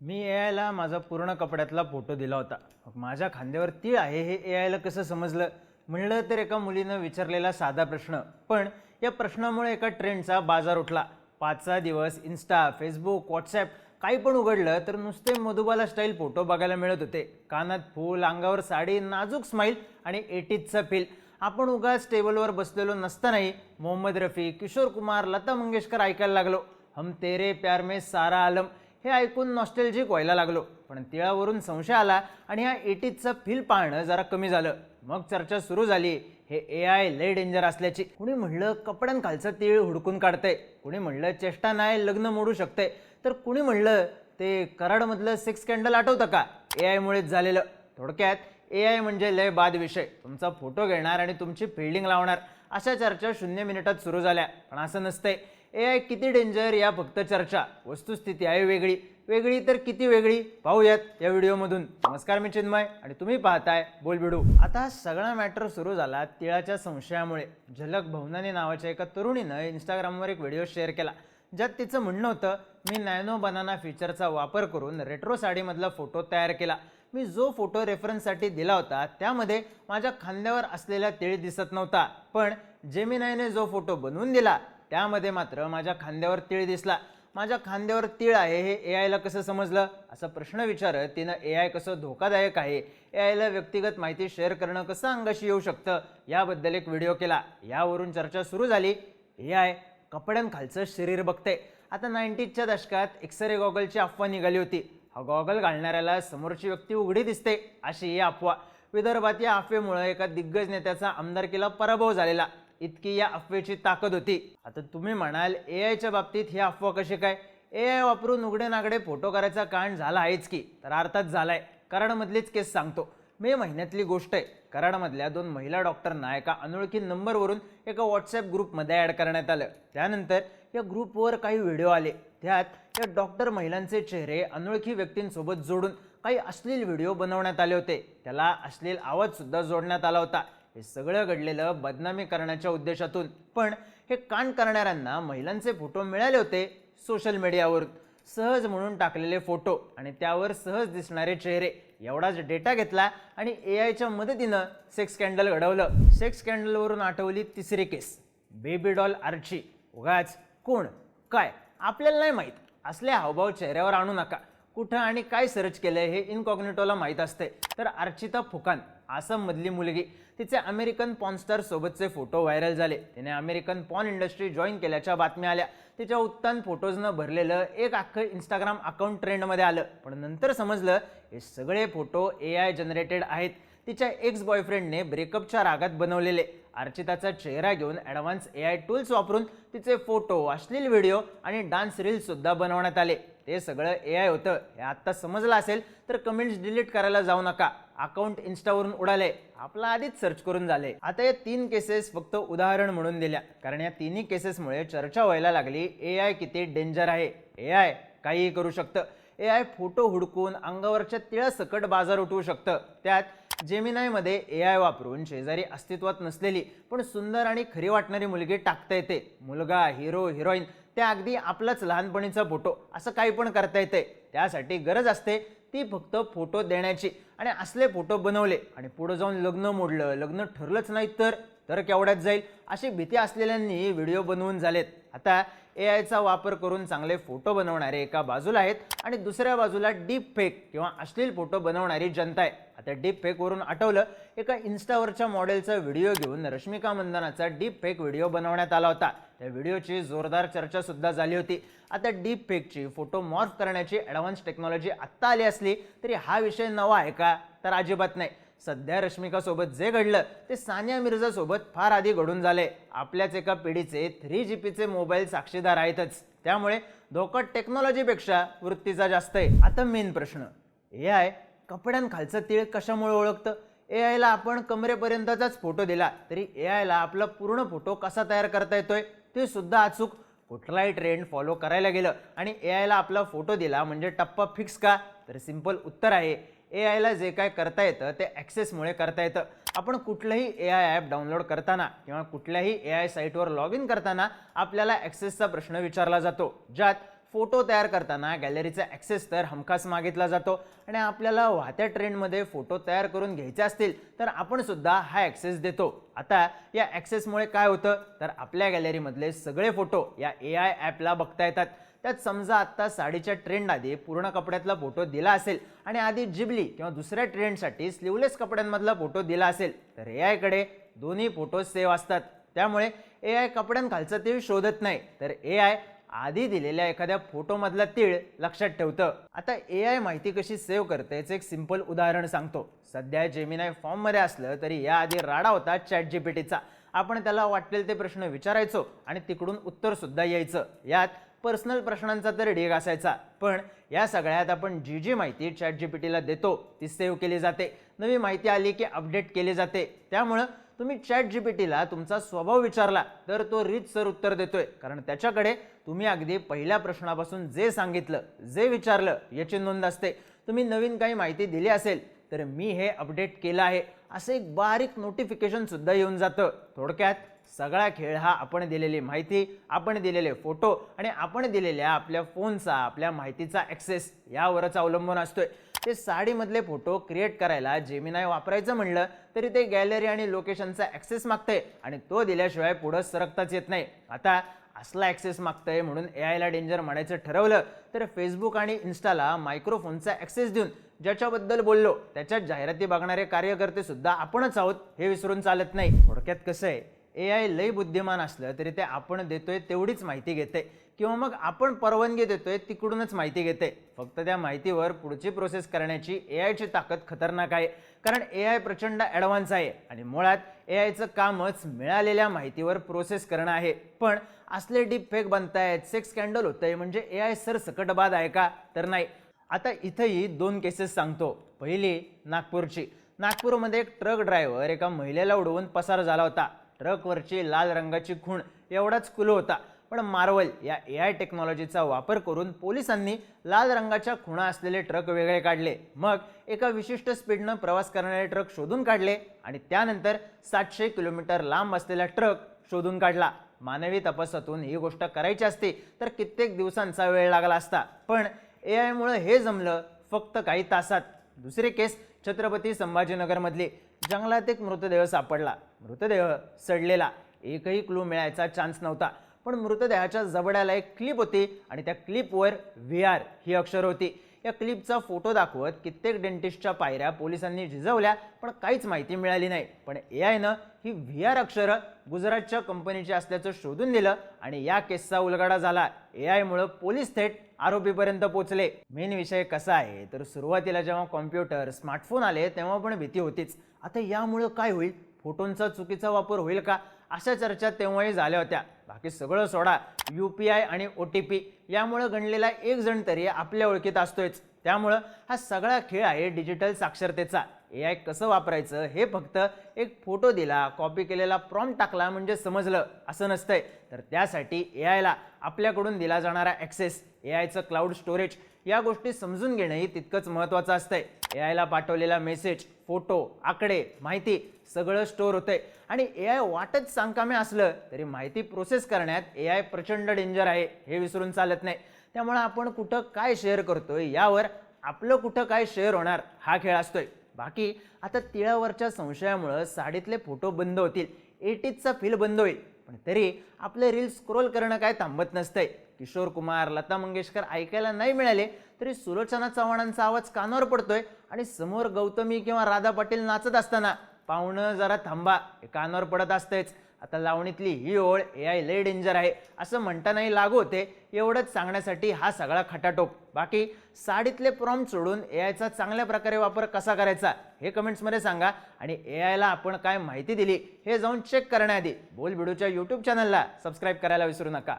मी ए आयला माझा पूर्ण कपड्यातला फोटो दिला होता. माझ्या खांद्यावर तीळ आहे हे ए आयला कसं समजलं? म्हणलं तर एका मुलीनं विचारलेला साधा प्रश्न. पण या प्रश्नामुळे एका ट्रेंडचा बाजार उठला. पाच सहा दिवस इन्स्टा फेसबुक व्हॉट्सॲप काही पण उघडलं तर नुसते मधुबाला स्टाईल फोटो बघायला मिळत होते. कानात फूल अंगावर साडी नाजूक स्माईल आणि एटीजचा फील आपण उगाच टेबलवर बसलेलो नसतानाही मोहम्मद रफी किशोर कुमार लता मंगेशकर ऐकायला लागलो. हम तेरे प्यार में सारा आलम. हे ऐकून नॉस्टेल्जिक व्हायला लागलो. पण तिळावरून संशय आला आणि ह्या एटीजचं फील पाहणं जरा कमी झालं. मग चर्चा सुरू झाली. हे ए आय लय डेंजर असल्याची. कुणी म्हणलं कपड्यांखालचं तीळ हुडकून काढतंय? कुणी म्हणलं चेष्टा नाही लग्न मोडू शकते तर कुणी म्हणलं ते कराडमधलं सेक्स कॅन्डल आठवतं का? ए आयमुळेच झालेलं. थोडक्यात ए आय म्हणजे लय बाद विषय. तुमचा फोटो घेणार आणि तुमची फिल्डिंग लावणार. अशा चर्चा शून्य मिनिटात सुरू झाल्या. पण असं नसतंय. ए आय किती डेंजर या फक्त चर्चा. वस्तुस्थिती आहे वेगळी. वेगळी तर किती वेगळी? पाहूयात या व्हिडिओमधून. नमस्कार मी चिन्मय आणि तुम्ही पाहताय बोलबिडू आता सगळा मॅटर सुरू झाला तिळाच्या संशयामुळे. झलक भवनानी नावाच्या एका तरुणीनं इंस्टाग्रामवर एक व्हिडिओ शेअर केला. ज्यात तिचं म्हणणं होतं मी नॅनो बनाना फीचरचा वापर करून रेट्रो साडीमधला फोटो तयार केला. मी जो फोटो रेफरन्ससाठी दिला होता त्यामध्ये माझ्या खांद्यावर असलेला तिळ दिसत नव्हता. पण जेमिनायने जो फोटो बनवून दिला त्यामध्ये मात्र माझ्या खांद्यावर तीळ दिसला. माझ्या खांद्यावर तीळ आहे हे ए आयला कसं समजलं? असा प्रश्न विचारत तिनं ए आय कसं धोकादायक आहे? ए आयला व्यक्तिगत माहिती शेअर करणं कसं अंगाशी येऊ शकतं? याबद्दल एक व्हिडिओ केला. यावरून चर्चा सुरू झाली. ए आय कपड्यांखालचं शरीर बघते आता नाईन्टीजच्या दशकात एक्सरे गॉगलची अफवा निघाली होती. हा गॉगल घालणाऱ्याला समोरची व्यक्ती उघडी दिसते अशी ही अफवा. विदर्भात या अफवेमुळे एका दिग्गज नेत्याचा आमदारकीला पराभव झालेला. इतकी या अफवेची ताकद होती. आता तुम्ही म्हणाल ए आयच्या बाबतीत ही अफवा कशी काय? ए आय वापरून उघडे नागडे फोटो करायचा कांड झाला आहेच की तर अर्थात झालाय. कराडमधलीच केस सांगतो. मे महिन्यातली गोष्ट आहे. कराडमधल्या दोन महिला डॉक्टरना एका अनोळखी नंबरवरून एका व्हॉट्सॲप ग्रुपमध्ये ॲड करण्यात आलं. त्यानंतर या ग्रुपवर काही व्हिडिओ आले. त्यात या डॉक्टर महिलांचे चेहरे अनोळखी व्यक्तींसोबत जोडून काही अश्लील व्हिडिओ बनवण्यात आले होते. त्याला अश्लील आवाजसुद्धा जोडण्यात आला होता. हे सगळं घडलेलं बदनामी करण्याच्या उद्देशातून. पण हे कांड करणाऱ्यांना महिलांचे फोटो मिळाले होते सोशल मीडियावरून सहज म्हणून टाकलेले फोटो आणि त्यावर सहज दिसणारे चेहरे. एवढाच डेटा घेतला आणि ए आयच्या मदतीनं सेक्स स्कॅन्डल घडवलं. सेक्स स्कॅन्डलवरून आठवली तिसरी केस बेबी डॉल आर्ची. उगाच कोण? काय? आपल्याला नाही माहीत. असले हावभाव चेहऱ्यावर आणू नका. कुठं आणि काय सर्च केलंय हे इनकॉग्निटोला माहीत असते. तर अर्चिता फुकान. आसाममधली मुलगी. तिचे अमेरिकन पॉनस्टार सोबतचे फोटो व्हायरल झाले. तिने अमेरिकन पॉन इंडस्ट्री जॉईन केल्याच्या बातम्या आल्या. तिच्या उत्तान फोटोजनं भरलेलं एक अख्खं इंस्टाग्राम अकाउंट ट्रेंडमध्ये आलं. पण नंतर समजलं हे सगळे फोटो ए आय जनरेटेड आहेत. तिच्या एक्स बॉयफ्रेंडने ब्रेकअपच्या रागात बनवलेले. अर्चिताचा चेहरा घेऊन ॲडव्हान्स ए आय टूल्स वापरून तिचे फोटो अश्लील व्हिडिओ आणि डान्स रील्स सुद्धा बनवण्यात आले. हे सगळं ए आय होतं हे आत्ता समजलं असेल तर कमेंट्स डिलीट करायला जाऊ नका. अकाउंट इन्स्टावरून उडाले. आपला आधीच सर्च करून झाले. आता या तीन केसेस फक्त उदाहरण म्हणून दिल्या. कारण या तिन्ही केसेसमुळे चर्चा व्हायला लागली ए आय किती डेंजर आहे. ए आय काहीही करू शकतं. ए आय फोटो हुडकून अंगावरच्या तिळासकट बाजार उठवू शकतं. त्यात जेमिनायमध्ये ए आय वापरून शेजारी अस्तित्वात नसलेली पण सुंदर आणि खरी वाटणारी मुलगी टाकता येते. मुलगा हिरो हिरोईन त्या अगदी आपलाच लहानपणीचा फोटो. असं काही पण करता येते. त्यासाठी गरज असते ती फक्त फोटो देण्याची. आणि असले फोटो बनवले आणि पुढे जाऊन लग्न मोडलं लग्न ठरलंच नाही तर तर केवढ्यात जाईल? अशी भीती असलेल्यांनी व्हिडिओ बनवून झालेत. आता ए आयचा वापर करून चांगले फोटो बनवणारे एका बाजूला आहेत आणि दुसऱ्या बाजूला डीप फेक किंवा अश्लील फोटो बनवणारी जनता आहे. आता डीप फेकवरून आठवलं एका इन्स्टावरच्या मॉडेलचा व्हिडिओ घेऊन रश्मिका मंदनाचा डीप फेक व्हिडिओ बनवण्यात आला होता. त्या व्हिडिओची जोरदार चर्चा सुद्धा झाली होती. आता डीप फेकची फोटो मॉर्फ करण्याची ॲडव्हान्स टेक्नॉलॉजी आत्ता आली असली तरी हा विषय नवा आहे का? तर अजिबात नाही. सध्या रश्मिकासोबत जे घडलं ते सानिया मिर्झासोबत फार आधी घडून झाले. आपल्याच एका पिढीचे थ्री जी पीचे मोबाईल साक्षीदार आहेतच. त्यामुळे धोका टेक्नॉलॉजीपेक्षा वृत्तीचा जास्त आहे. आता मेन प्रश्न ए आय कपड्यांखालचं तीळ कशामुळे ओळखतं? ए आयला आपण कमरेपर्यंतचाच फोटो दिला तरी ए आयला आपला पूर्ण फोटो कसा तयार करता येतोय ते सुद्धा अचूक कुठलाही ट्रेंड फॉलो करायला गेलं. आणि ए आयला आपला फोटो दिला म्हणजे टप्पा फिक्स का? तर सिंपल उत्तर आहे ए आयला जे काय करता येतं ते ॲक्सेसमुळे करता येतं. आपण कुठलंही ए आय ॲप डाउनलोड करताना किंवा कुठल्याही ए आय साईटवर लॉग इन करताना आपल्याला ॲक्सेसचा प्रश्न विचारला जातो. ज्यात फोटो तयार करताना गॅलरीचा ॲक्सेस तर हमखास मागितला जातो. आणि आपल्याला वाहत्या ट्रेंडमध्ये फोटो तयार करून घ्यायचे असतील तर आपण सुद्धा हा ॲक्सेस देतो. आता या ॲक्सेसमुळे काय होतं? तर आपल्या गॅलरीमधले सगळे फोटो या ए आय ॲपला बघता येतात. त्यात समजा आत्ता साडीच्या ट्रेंड आधी पूर्ण कपड्यातला फोटो दिला असेल आणि आधी जिबली किंवा दुसऱ्या ट्रेंडसाठी स्लीवलेस कपड्यांमधला फोटो दिला असेल तर ए आयकडे दोन्ही फोटो सेव्ह असतात. त्यामुळे ए आय कपड्यांखालचं तीळ शोधत नाही तर ए आय आधी दिलेल्या एखाद्या फोटोमधला तीळ लक्षात ठेवतं. आता ए आय माहिती कशी सेव्ह करते याचं एक सिंपल उदाहरण सांगतो. सध्या जेमिनाय फॉर्ममध्ये असलं तरी याआधी राडा होता चॅट जीपीटीचा आपण त्याला वाटेल ते प्रश्न विचारायचो आणि तिकडून उत्तरसुद्धा यायचं. यात पर्सनल प्रश्नांचा तर ढीग असायचा पण या सगळ्यात आपण जी जी माहिती चॅट जी पी टीला देतो ती सेव्ह केली जाते. नवी माहिती आली की अपडेट केली जाते. त्यामुळं तुम्ही चॅट जी पी टीला तुमचा स्वभाव विचारला तर तो रीतसर उत्तर देतोय. कारण त्याच्याकडे तुम्ही अगदी पहिल्या प्रश्नापासून जे सांगितलं जे विचारलं याची नोंद असते. तुम्ही नवीन काही माहिती दिली असेल तर मी हे अपडेट केलं आहे. असं एक बारीक नोटिफिकेशन सुद्धा येऊन जातं. थोडक्यात सगळा खेळ हा आपण दिलेली माहिती आपण दिलेले फोटो आणि आपण दिलेल्या आपल्या फोनचा आपल्या माहितीचा ॲक्सेस यावरच अवलंबून असतोय. ते साडीमधले फोटो क्रिएट करायला जेमिनाय वापरायचं म्हणलं तरी ते गॅलरी आणि लोकेशनचा ॲक्सेस मागतंय आणि तो दिल्याशिवाय पुढं सरकताच येत नाही. आता असला ॲक्सेस मागतंय म्हणून ए आयला डेंजर म्हणायचं ठरवलं तर फेसबुक आणि इन्स्टाला मायक्रोफोनचा ॲक्सेस देऊन ज्याच्याबद्दल बोललो त्याच्यात जाहिराती बघणारे कार्यकर्ते सुद्धा आपणच आहोत हे विसरून चालत नाही. थोडक्यात कसं आहे? ए आय लई बुद्धिमान असलं तरी ते आपण देतोय तेवढीच माहिती घेते. किंवा मग आपण परवानगी देतोय तिकडूनच माहिती घेते. फक्त त्या माहितीवर पुढची प्रोसेस करण्याची ए आयची ताकद खतरनाक आहे. कारण ए आय प्रचंड ॲडव्हान्स आहे आणि मुळात ए आयचं कामच मिळालेल्या माहितीवर प्रोसेस करणं आहे. पण असले डीप फेक बनतायत सेक्स स्कॅन्डल आहे म्हणजे ए आय सर सकटबाद आहे का? तर नाही. आता इथंही दोन केसेस सांगतो. पहिली नागपूरची. नागपूरमध्ये एक ट्रक ड्रायव्हर एका महिलेला उडवून पसार झाला होता. ट्रकवरची लाल रंगाची खूण एवढाच कुलो होता. पण मार्वल या ए आय टेक्नॉलॉजीचा वापर करून पोलिसांनी लाल रंगाच्या खुणा असलेले ट्रक वेगळे काढले. मग एका विशिष्ट स्पीडनं प्रवास करणारे ट्रक शोधून काढले आणि त्यानंतर सातशे किलोमीटर लांब असलेला ट्रक शोधून काढला. मानवी तपासातून ही गोष्ट करायची असती तर कित्येक दिवसांचा वेळ लागला असता. पण ए आयमुळं हे जमलं फक्त काही तासात. दुसरी केस छत्रपती संभाजीनगरमधली. जंगलात एक मृतदेह सापडला. मृतदेह सडलेला. एकही क्लू मिळायचा चान्स नव्हता. पण मृतदेहाच्या जबड्याला एक क्लिप होती आणि त्या क्लिपवर व्ही आर ही अक्षर होती. या क्लिपचा फोटो दाखवत कित्येक डेंटिस्टच्या पायऱ्या पोलिसांनी झिजवल्या पण काहीच माहिती मिळाली नाही. पण ए आयनं ही व्ही आर अक्षरं गुजरातच्या कंपनीची असल्याचं शोधून दिलं आणि या केसचा उलगडा झाला. ए आयमुळं पोलीस थेट आरोपीपर्यंत पोहोचले मेन विषय कसा आहे? तर सुरुवातीला जेव्हा कॉम्प्युटर स्मार्टफोन आले तेव्हा पण भीती होतीच. आता यामुळं काय होईल? फोटोंचा चुकीचा वापर होईल का? अशा चर्चा तेव्हाही झाल्या होत्या. बाकी सगळं सोडा. यू पी आय आणि ओ टी पी यामुळं गणलेला एक जण तरी आपल्या ओळखीत असतोयच. त्यामुळं हा सगळा खेळ आहे डिजिटल साक्षरतेचा. ए आय कसं वापरायचं हे फक्त एक फोटो दिला कॉपी केलेला प्रॉम्प्ट टाकला म्हणजे समजलं असं नसतंय. तर त्यासाठी ए आयला आपल्याकडून दिला जाणारा ॲक्सेस ए आयचं क्लाउड स्टोरेज या गोष्टी समजून घेणंही तितकंच महत्त्वाचं असतंय. ए आयला पाठवलेला मेसेज फोटो आकडे माहिती सगळं स्टोअर होतंय. आणि ए आय वाटच सांगकामे असलं तरी माहिती प्रोसेस करण्यात ए आय प्रचंड डेंजर आहे हे विसरून चालत नाही. त्यामुळं आपण कुठं काय शेअर करतोय यावर आपलं कुठं काय शेअर होणार हा खेळ असतोय. बाकी आता तिळावरच्या संशयामुळं साडीतले फोटो बंद होतील एटीजचा फील बंद होईल. पण तरी आपले रील स्क्रोल करणं काय थांबत नसतंय. किशोर कुमार लता मंगेशकर ऐकायला नाही मिळाले तरी सुलोचना चव्हाणांचा आवाज कानावर पडतोय आणि समोर गौतमी किंवा राधा पाटील नाचत असताना पाहुणं जरा थांबा हे कानावर पडत असतेच आता लावणीतली ही ओळ ए आय लय डेंजर आहे. असं म्हणतानाही लागू होते एवढंच सांगण्यासाठी हा सगळा खटाटोप. बाकी साडीतले प्रॉम सोडून ए आयचा चांगल्या प्रकारे वापर कसा करायचा हे कमेंट्समध्ये सांगा आणि ए आयला आपण काय माहिती दिली हे जाऊन चेक करण्याआधी बोल बिडूच्या यूट्यूब चॅनलला सबस्क्राईब करायला विसरू नका.